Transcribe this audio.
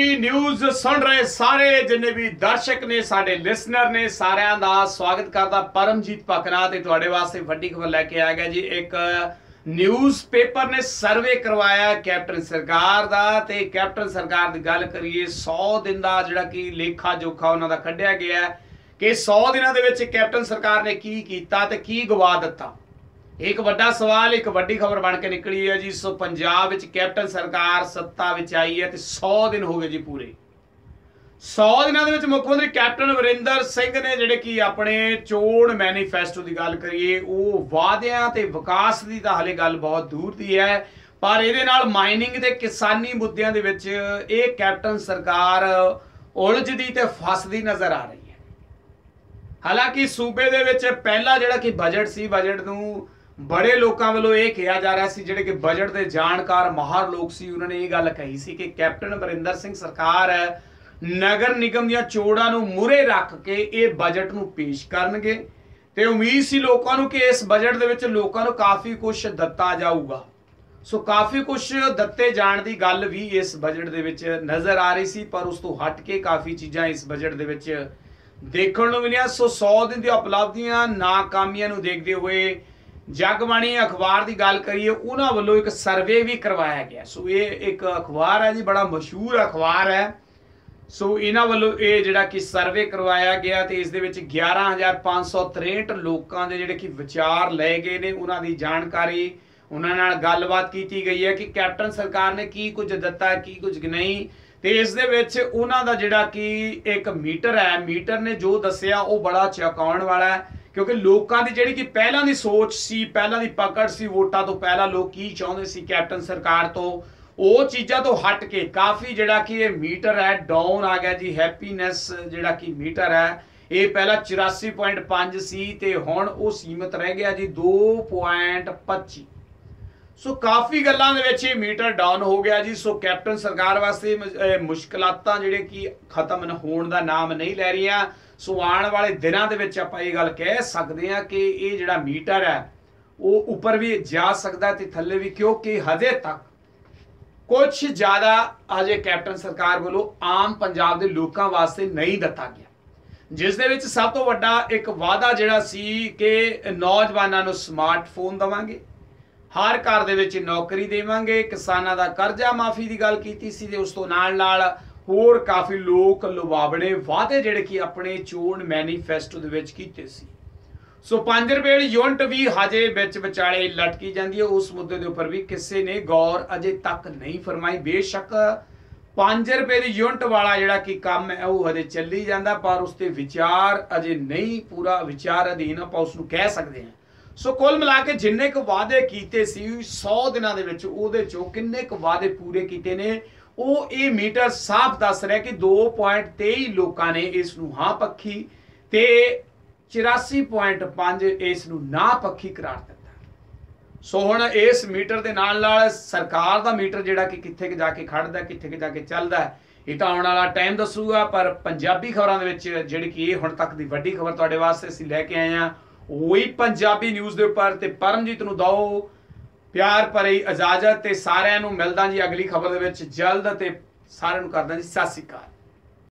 News ਸੁਣ ਰਹੇ ਸਾਰੇ ਜਿੰਨੇ ਵੀ ਦਰਸ਼ਕ ਨੇ, ਸਾਡੇ ਲਿਸਨਰ ਨੇ, ਸਾਰਿਆਂ ਦਾ ਸਵਾਗਤ ਕਰਦਾ ਪਰਮਜੀਤ ਪਕਰਾ ਤੇ ਤੁਹਾਡੇ ਵਾਸਤੇ ਵੱਡੀ ਖਬਰ ਲੈ ਕੇ ਆ ਗਿਆ ਜੀ। ਇੱਕ ਨਿਊਜ਼ ਪੇਪਰ ਨੇ ਸਰਵੇ ਕਰਵਾਇਆ ਕੈਪਟਨ ਸਰਕਾਰ ਦਾ ਤੇ ਕੈਪਟਨ ਸਰਕਾਰ ਦੀ ਗੱਲ ਕਰੀਏ 100 ਦਿਨ ਦਾ ਜਿਹੜਾ ਕਿ ਲੇਖਾ ਜੋਖਾ ਉਹਨਾਂ ਦਾ ਕੱਢਿਆ ਗਿਆ ਕਿ 100 ਦਿਨਾਂ ਦੇ ਵਿੱਚ ਕੈਪਟਨ ਸਰਕਾਰ ਨੇ ਕੀ ਕੀਤਾ ਤੇ ਕੀ ਗਵਾ ਦਿੱਤਾ। ਇੱਕ ਵੱਡਾ ਸਵਾਲ, ਇੱਕ ਵੱਡੀ ਖਬਰ ਬਣ ਕੇ ਨਿਕਲੀ ਹੈ ਜੀ। ਸੋ ਪੰਜਾਬ ਵਿੱਚ ਕੈਪਟਨ ਸਰਕਾਰ ਸੱਤਾ ਵਿੱਚ ਆਈ ਹੈ ਤੇ 100 ਦਿਨ ਹੋ ਗਏ ਜੀ ਪੂਰੇ। 100 ਦਿਨਾਂ ਦੇ ਵਿੱਚ ਮੁੱਖ ਮੰਤਰੀ ਕੈਪਟਨ ਅਮਰਿੰਦਰ ਸਿੰਘ ਨੇ ਜਿਹੜੇ ਕਿ ਆਪਣੇ ਚੋਣ ਮੈਨੀਫੈਸਟੋ ਦੀ ਗੱਲ ਕਰੀਏ, ਉਹ ਵਾਅਦਿਆਂ ਤੇ ਵਿਕਾਸ ਦੀ ਤਾਂ ਹਲੇ ਗੱਲ ਬਹੁਤ ਦੂਰ ਦੀ ਹੈ। ਪਰ ਇਹਦੇ ਨਾਲ ਮਾਈਨਿੰਗ ਤੇ ਕਿਸਾਨੀ ਮੁੱਦਿਆਂ ਦੇ ਵਿੱਚ ਇਹ ਕੈਪਟਨ ਸਰਕਾਰ ਉਲਝਦੀ ਤੇ ਫਸਦੀ ਨਜ਼ਰ ਆ ਰਹੀ ਹੈ। ਹਾਲਾਂਕਿ ਸੂਬੇ ਦੇ ਵਿੱਚ ਪਹਿਲਾ ਜਿਹੜਾ ਕਿ ਬਜਟ ਸੀ, ਬਜਟ ਨੂੰ ਬੜੇ ਲੋਕਾਂ ਵੱਲੋਂ ਇਹ ਕਿਹਾ ਜਾ ਰਿਹਾ ਸੀ, ਜਿਹੜੇ ਕਿ ਬਜਟ ਦੇ ਜਾਣਕਾਰ ਮਾਹਰ ਲੋਕ ਸੀ, ਉਹਨਾਂ ਨੇ ਇਹ ਗੱਲ ਕਹੀ ਸੀ ਕਿ ਕੈਪਟਨ ਅਮਰਿੰਦਰ ਸਿੰਘ ਸਰਕਾਰ ਨਗਰ ਨਿਗਮ ਦੀਆਂ ਚੋੜਾਂ ਨੂੰ ਮੂਰੇ ਰੱਖ ਕੇ ਇਹ ਬਜਟ ਨੂੰ ਪੇਸ਼ ਕਰਨਗੇ। ਤੇ ਉਮੀਦ ਸੀ ਲੋਕਾਂ ਨੂੰ ਕਿ ਇਸ ਬਜਟ ਦੇ ਵਿੱਚ ਲੋਕਾਂ ਨੂੰ ਕਾਫੀ ਕੁਝ ਦਿੱਤਾ ਜਾਊਗਾ। ਸੋ ਕਾਫੀ ਕੁਝ ਦਿੱਤੇ ਜਾਣ ਦੀ ਗੱਲ ਵੀ ਇਸ ਬਜਟ ਦੇ ਵਿੱਚ ਨਜ਼ਰ ਆ ਰਹੀ ਸੀ, ਪਰ ਉਸ ਤੋਂ ਹਟ ਕੇ ਕਾਫੀ ਚੀਜ਼ਾਂ ਇਸ ਬਜਟ ਦੇ ਵਿੱਚ ਦੇਖਣ ਨੂੰ ਮਿਲੀਆਂ। ਸੋ 100 ਦਿਨ ਦੀਆਂ ਉਪਲਬਧੀਆਂ, ਨਾਕਾਮੀਆਂ ਨੂੰ ਦੇਖਦੇ ਹੋਏ ਜਗਬਾਣੀ ਅਖਬਾਰ ਦੀ ਗੱਲ ਕਰੀਏ, ਉਹਨਾਂ ਵੱਲੋਂ ਇੱਕ ਸਰਵੇ ਵੀ ਕਰਵਾਇਆ ਗਿਆ। ਸੋ ਇਹ ਇੱਕ ਅਖਬਾਰ ਹੈ ਜੀ, ਬੜਾ ਮਸ਼ਹੂਰ ਅਖਬਾਰ ਹੈ। ਸੋ ਇਹਨਾਂ ਵੱਲੋਂ ਇਹ ਜਿਹੜਾ ਕਿ ਸਰਵੇ ਕਰਵਾਇਆ ਗਿਆ ਤੇ ਇਸ ਦੇ ਵਿੱਚ 11563 ਲੋਕਾਂ ਦੇ ਜਿਹੜੇ ਕਿ ਵਿਚਾਰ ਲਏ ਗਏ ਨੇ, ਉਹਨਾਂ ਦੀ ਜਾਣਕਾਰੀ, ਉਹਨਾਂ ਨਾਲ ਗੱਲਬਾਤ ਕੀਤੀ ਗਈ ਹੈ ਕਿ ਕੈਪਟਨ ਸਰਕਾਰ ਨੇ ਕੀ ਕੁਝ ਦਿੱਤਾ, ਕੀ ਕੁਝ ਨਹੀਂ। ਤੇ ਇਸ ਦੇ ਵਿੱਚ ਉਹਨਾਂ ਦਾ ਜਿਹੜਾ ਕਿ ਇੱਕ ਮੀਟਰ ਹੈ, ਮੀਟਰ ਨੇ ਜੋ ਦੱਸਿਆ, ਉਹ ਬੜਾ ਚੌਂਕਾਉਣ ਵਾਲਾ ਹੈ। ਕਿਉਂਕਿ ਲੋਕਾਂ ਦੀ ਜਿਹੜੀ ਕਿ ਪਹਿਲਾਂ ਦੀ ਸੋਚ ਸੀ, ਪਹਿਲਾਂ ਦੀ ਪਕੜ ਸੀ ਵੋਟਾਂ ਤੋਂ ਪਹਿਲਾਂ ਲੋਕ ਕੀ ਚਾਹੁੰਦੇ ਸੀ ਕੈਪਟਨ ਸਰਕਾਰ ਤੋਂ, ਉਹ ਚੀਜ਼ਾਂ ਤੋਂ ਹਟ ਕੇ ਕਾਫੀ ਜਿਹੜਾ ਕਿ ਇਹ ਮੀਟਰ ਹੈ, ਡਾਊਨ ਆ ਗਿਆ ਜੀ, ਹੈਪੀਨੈਸ ਜਿਹੜਾ ਕਿ ਮੀਟਰ ਹੈ, ਇਹ ਪਹਿਲਾਂ 84.5 ਸੀ ਤੇ ਹੁਣ ਉਹ ਸੀਮਤ ਰਹਿ ਗਿਆ ਜੀ 2.25 ਸੋ ਕਾਫੀ ਗੱਲਾਂ ਦੇ ਵਿੱਚ ਇਹ ਮੀਟਰ ਡਾਊਨ ਹੋ ਗਿਆ ਜੀ। ਸੋ ਕੈਪਟਨ ਸਰਕਾਰ ਵਾਸਤੇ ਮੁਸ਼ਕਲਾਤਾਂ ਜਿਹੜੇ ਕਿ ਖਤਮ ਹੋਣ ਦਾ ਨਾਮ ਨਹੀਂ ਲੈ ਰਹੀਆਂ। ਸੋ ਆਉਣ ਵਾਲੇ ਦਿਨਾਂ ਦੇ ਵਿੱਚ ਆਪਾਂ ਇਹ ਗੱਲ ਕਹਿ ਸਕਦੇ ਹਾਂ ਕਿ ਇਹ ਜਿਹੜਾ ਮੀਟਰ ਹੈ, ਉਹ ਉੱਪਰ ਵੀ ਜਾ ਸਕਦਾ ਤੇ ਥੱਲੇ ਵੀ, ਕਿਉਂਕਿ ਹਜੇ ਤੱਕ ਕੁਝ ਜ਼ਿਆਦਾ ਅਜੇ ਕੈਪਟਨ ਸਰਕਾਰ ਵੱਲੋਂ ਆਮ ਪੰਜਾਬ ਦੇ ਲੋਕਾਂ ਵਾਸਤੇ ਨਹੀਂ ਦਿੱਤਾ ਗਿਆ। ਜਿਸ ਦੇ ਵਿੱਚ ਸਭ ਤੋਂ ਵੱਡਾ ਇੱਕ ਵਾਅਦਾ ਜਿਹੜਾ ਸੀ ਕਿ ਨੌਜਵਾਨਾਂ ਨੂੰ ਸਮਾਰਟਫੋਨ ਦਵਾਂਗੇ। ਹਰ ਘਰ ਦੇ ਵਿੱਚ ਨੌਕਰੀ ਦੇਵਾਂਗੇ, ਕਿਸਾਨਾਂ ਦਾ ਕਰਜ਼ਾ ਮਾਫੀ ਦੀ ਗੱਲ ਕੀਤੀ ਸੀ ਤੇ ਉਸ ਤੋਂ ਨਾਲ ਨਾਲ ਹੋਰ ਕਾਫੀ ਲੋਕ ਲੁਬਾਵੜੇ ਵਾਅਦੇ ਜਿਹੜੇ ਕਿ ਆਪਣੇ ਚੋਣ ਮੈਨੀਫੈਸਟੋ ਦੇ ਵਿੱਚ ਕੀਤੇ ਸੀ। ਸੋ 5 ਰੁਪਏ ਵਾਲੀ ਯੂਨਿਟ ਵੀ ਹਜੇ ਵਿੱਚ ਵਿਚਾਲੇ ਲਟਕੀ ਜਾਂਦੀ ਹੈ। ਉਸ ਮੁੱਦੇ ਦੇ ਉੱਪਰ ਵੀ ਕਿਸੇ ਨੇ ਗੌਰ ਅਜੇ ਤੱਕ ਨਹੀਂ ਫਰਮਾਈ। ਬੇਸ਼ੱਕ 5 ਰੁਪਏ ਦੀ ਯੂਨਿਟ ਵਾਲਾ ਜਿਹੜਾ ਕਿ ਕੰਮ ਹੈ, ਉਹ ਹਜੇ ਚੱਲੀ ਜਾਂਦਾ, ਪਰ ਉਸ ਤੇ ਵਿਚਾਰ ਅਜੇ ਨਹੀਂ, ਪੂਰਾ ਵਿਚਾਰ ਅਧੀਨ ਆਪਾਂ ਉਸ ਨੂੰ ਕਹਿ ਸਕਦੇ ਹਾਂ। ਸੋ ਕੁੱਲ ਮਿਲਾ ਕੇ ਜਿੰਨੇ ਕੁ ਵਾਅਦੇ ਕੀਤੇ ਸੀ 100 ਦਿਨਾਂ ਦੇ ਵਿੱਚ ਉਹਦੇ ਚੋਂ ਕਿੰਨੇ ਕੁ ਵਾਅਦੇ ਪੂਰੇ ਕੀਤੇ ਨੇ? ਉਹ ਇਹ ਮੀਟਰ ਸਾਫ਼ ਦੱਸ ਰਿਹਾ ਕਿ 2.23 ਲੋਕਾਂ ਨੇ ਇਸ ਨੂੰ ਹਾਂ ਪੱਖੀ ਤੇ 84.5 ਇਸ ਨੂੰ ਨਾ ਪੱਖੀ ਕਰਾਰ ਦਿੱਤਾ। ਸੋ ਹੁਣ ਇਸ ਮੀਟਰ ਦੇ ਨਾਲ ਨਾਲ ਸਰਕਾਰ ਦਾ ਮੀਟਰ ਜਿਹੜਾ ਕਿ ਕਿੱਥੇ ਕਿ ਜਾ ਕੇ ਖੜਦਾ ਕਿੱਥੇ ਕਿ ਜਾ ਕੇ ਚੱਲਦਾ ਹੈ, ਇਹ ਤਾਂ ਆਉਣ ਵਾਲਾ ਟਾਈਮ ਦੱਸੂਗਾ ਪਰ ਪੰਜਾਬੀ ਖਬਰਾਂ ਦੇ ਵਿੱਚ ਜਿਹੜੀ ਕਿ ਇਹ ਹੁਣ ਤੱਕ ਦੀ ਵੱਡੀ ਖਬਰ ਤੁਹਾਡੇ ਵਾਸਤੇ ਅਸੀਂ ਲੈ ਕੇ ਆਏ ਹਾਂ ਉਹੀ ਪੰਜਾਬੀ ਨਿਊਜ਼ ਦੇ ਉੱਪਰ ਤੇ ਪਰਮਜੀਤ ਨੂੰ ਦਿਓ ਪਿਆਰ ਭਰੀ ਇਜਾਜ਼ਤ ਤੇ ਸਾਰਿਆਂ ਨੂੰ ਮਿਲਦਾ ਜੀ ਅਗਲੀ ਖਬਰ ਦੇ ਵਿੱਚ। ਜਲਦ ਤੇ ਸਾਰਿਆਂ ਨੂੰ ਕਰਦਾ ਜੀ, ਸਤਿ ਸ਼੍ਰੀ ਅਕਾਲ।